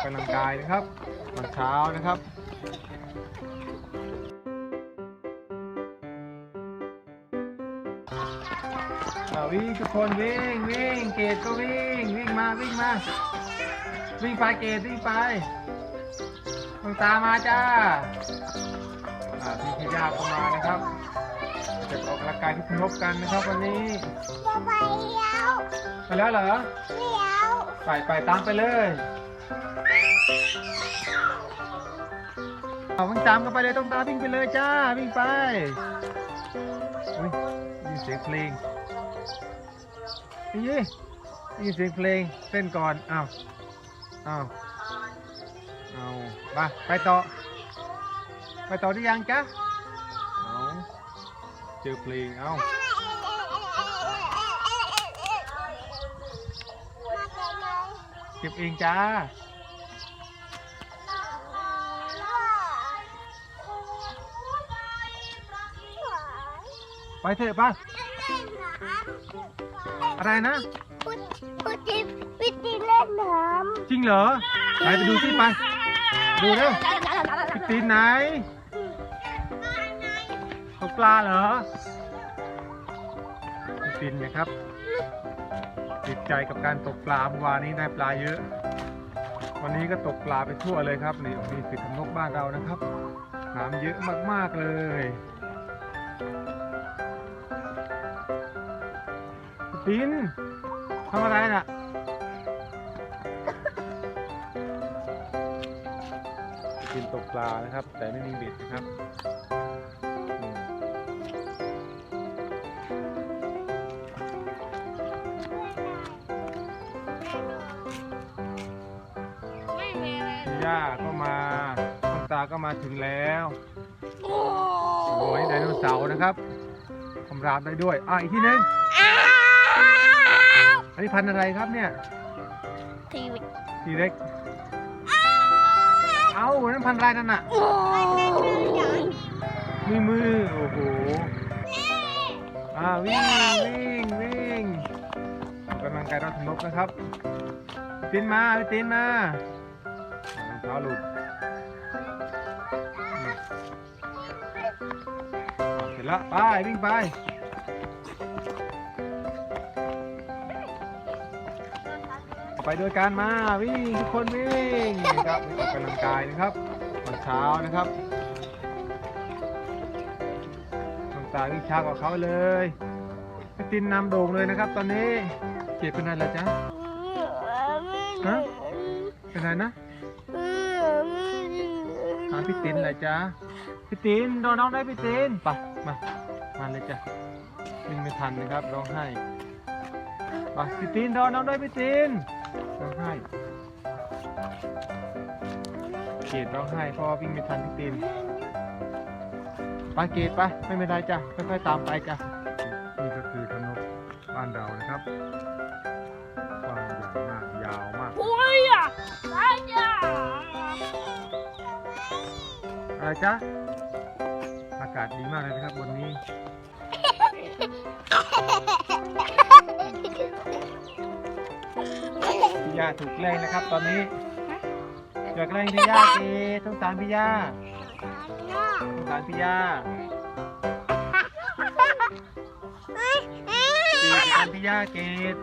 อกกำลังกายนะครับตอนเช้านะครับอ่าวิ่งทุกคนวิ่งวิ่งเกดก็วิ่งวิ่งมาวิ่งมา วิ่งไปเกดวิ่งไปต้องตามมาจ้าอ่าพี่พยาก็มานะครับจะออกกำลังกายที่คุณนบกันนะครับวันนี้จะไปแล้วไปแล้วเหรอเลี้ยวไปไปตามไปเลย เอาวิ่งตามกันไปเลยต้องตามวิ่งไปเลยจ้าวิ่งไปอุ้ยยินเสียงเพลงนี่ยินเสียงเพลงเต้นก่อนอ้าวอ้าวเอาไปไปต่อ ไปต่อได้ยังจ๊ะเอาเจอเพลงเอาเก็บเองจ้า ไปเถอะไป้าอะไรนะพุดพุดดิวิธีเล่นน้จริงเหรอไหนไปดูที่ไป ดูเร็วพี่ตีนไหนตกปลาเหรอพี่ตีนนะครับ ติดใจกับการตกปลาเมื่อวานนี้ได้ปลาเยอะ วันนี้ก็ตกปลาไปทั่วเลยครับนี่มีสิทธิ์ทำนกบ้านเรานะครับน้ำเยอะมากๆเลย พี่ตีนทำอะไรน่ะกินตกปลานะครับ แต่ไม่มีเบ็ดนะครับอืมพี่ย่าก็มาคุณตาก็มาถึงแล้วโอ้ยไดโนเสาร์นะครับคำรามได้ด้วย อะ อีกทีหนึงอั นนี้พันธุ์อะไรครับเนี่ยทีวีทีเล็ก เอ้านั่นพันธุ์อะไรนั่นน่ะ มีมือ โอ้โห อ่าวิ่งวิ่งวิ่งออกกำลังกายรอบทนกนะครับตีนมาพี่ตีนมาอ่ารองเท้าหลุดอืมอ่าเสร็จแล้วไปวิ่งไป ไปด้วยกันมาวิ่งทุกคนวิ่งนะครับวิ่งออกกำลังกายนะครับตอนเช้านะครับต้องตาวิ่งช้ากว่าเขาเลยพี่ตินนำโด่งเลยนะครับ ตอนนี้เจ็บเป็นอะไรล่ะจ๊ะฮะเป็นไรนะหาพี่ตินเลยจ๊ะพี่ตินโดนน้องได้พี่ตินไปมามาเลยจ้ะวิ่งไม่ทันนะครับร้องไห้ไปพี่ตินโดนน้องได้พี่ติน ร้องไห้เกดร้องไห้เพราะว่าวิ่งไม่ทันพี่ตินไปเกดไปไม่เป็นไรจ้ะค่อยๆตามไปจ้ะนี่ก็คือถนนบ้านเรานะครับความใหญ่มากยาวมาก โอ้ยอะไปจ้าอะไรจ๊ะอากาศดีมากเลยนะครับวันนี้ พี่ยาถูกแกล้งนะครับ ตอนนี้อย่าแกล้งพี่ยาเกสงสารพี่ยาสงสารพี่ยาเกสสงสารพี่ยาเกส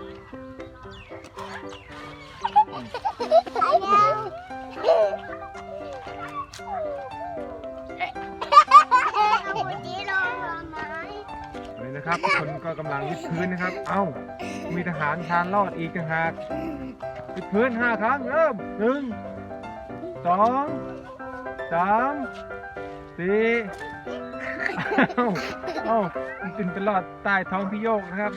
เลยนะครับทุกคนก็กำลังวิดพื้นนะครับ เอ้า มีทหารทานรอดอีกต่างหากปิดพื้นห้าครั้งเริ่มหนึ่งสองสามสี่เอ้าเอ้ามันเป็นไปรอดใต้ท้องพี่โยกนะครับ